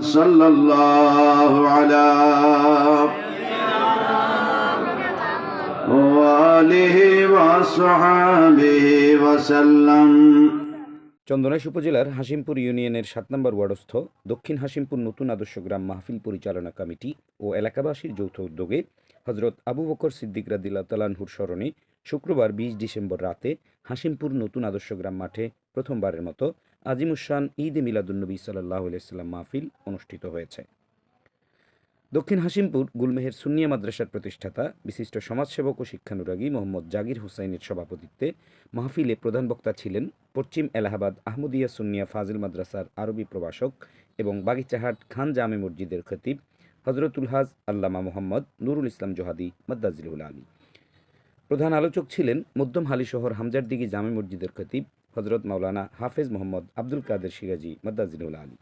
صلى الله على وآله وصحبه وسلم. চন্দনাইশ উপজেলার হাসিমপুর ইউনিয়নের সাত নম্বর ওয়ার্ডস্থ দক্ষিণ হাসিমপুর নতুন আদর্শ গ্রাম মাহফিল পরিচালনা কমিটি ও এলাকাবাসীর যৌথ উদ্যোগে হজরত আবু বকর সিদ্দিক রাদিল্লা তালানহুর স্মরণে শুক্রবার বিশ ডিসেম্বর রাতে হাসিমপুর নতুন আদর্শ গ্রাম মাঠে প্রথমবারের মতো আজিমুসান ঈদ মিলাদুন্নবী সাল্লাহ সাল্লাম মাহফিল অনুষ্ঠিত হয়েছে। দক্ষিণ হাসিমপুর গুলমেহের সুনিয়া মাদ্রাসার প্রতিষ্ঠাতা, বিশিষ্ট সমাজসেবক ও শিক্ষানুরাগী মোহাম্মদ জাগির হোসাইনের সভাপতিত্বে মাহফিলে প্রধান বক্তা ছিলেন পশ্চিম এলাহাবাদ আহমদিয়া সুনিয়া ফাজিল মাদ্রাসার আরবি প্রভাষক এবং বাগিচাহাট খান জামে মসজিদের খতিব হজরতুল হাজ আল্লামা মোহাম্মদ নুরুল ইসলাম জোহাদি মাদ্দাজিলুল আলী। প্রধান আলোচক ছিলেন মধ্যম হালি শহর হামজারদিঘি জামে মসজিদের খতিব হজরত মাওলানা হাফেজ মোহাম্মদ আব্দুল কাদের সিরাজি মাদ্দাজিলুল আলী।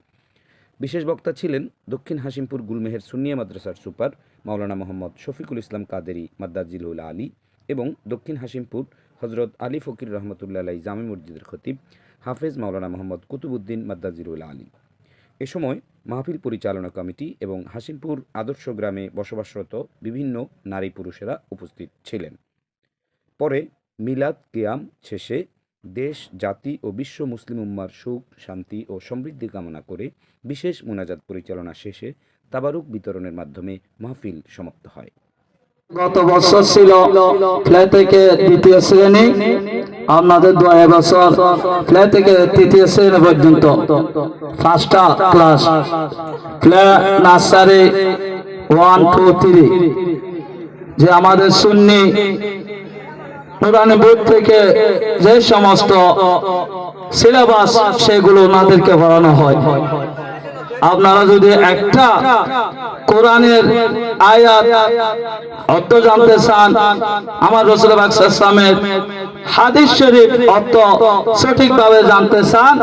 বিশেষ বক্তা ছিলেন দক্ষিণ হাসিমপুর গুলমেহের সুন্নিয়া মাদ্রাসার সুপার মাওলানা মোহাম্মদ শফিকুল ইসলাম কাদেরি মাদ্দাজিলুল আলী এবং দক্ষিণ হাসিমপুর হজরত আলী ফকির রহমতুল্লাহ আলাই জামে মসজিদের খতিব হাফেজ মাওলানা মোহাম্মদ কুতুবুদ্দিন মাদ্দাজিরুল আলী। এ সময় মাহফিল পরিচালনা কমিটি এবং হাসিমপুর আদর্শ গ্রামে বসবাসরত বিভিন্ন নারী পুরুষেরা উপস্থিত ছিলেন। পরে মিলাদ কেয়াম শেষে দেশ, জাতি ও বিশ্ব মুসলিম উম্মার সুখ, শান্তি ও সমৃদ্ধি কামনা করে বিশেষ মোনাজাত পরিচালনা শেষে তাবারুক বিতরণের মাধ্যমে মাহফিল সমাপ্ত হয়। গত বছর ছিল প্লে থেকে দ্বিতীয় শ্রেণি। আপনাদের দু বছর প্লে থেকে তৃতীয় শ্রেণি পর্যন্ত। পাঁচটা class nursery one, two, three. যে আমাদের সুন্নি নুরানি বোর্ড থেকে যে সমস্ত সিলেবাস সেগুলো ওনাদেরকে পড়ানো হয়। আপনারা যদি একটা কোরআনের আয়াত অর্থ জানতে চান, আমার রসুল হাদিস শরীফ অর্থ সঠিকভাবে জানতে চান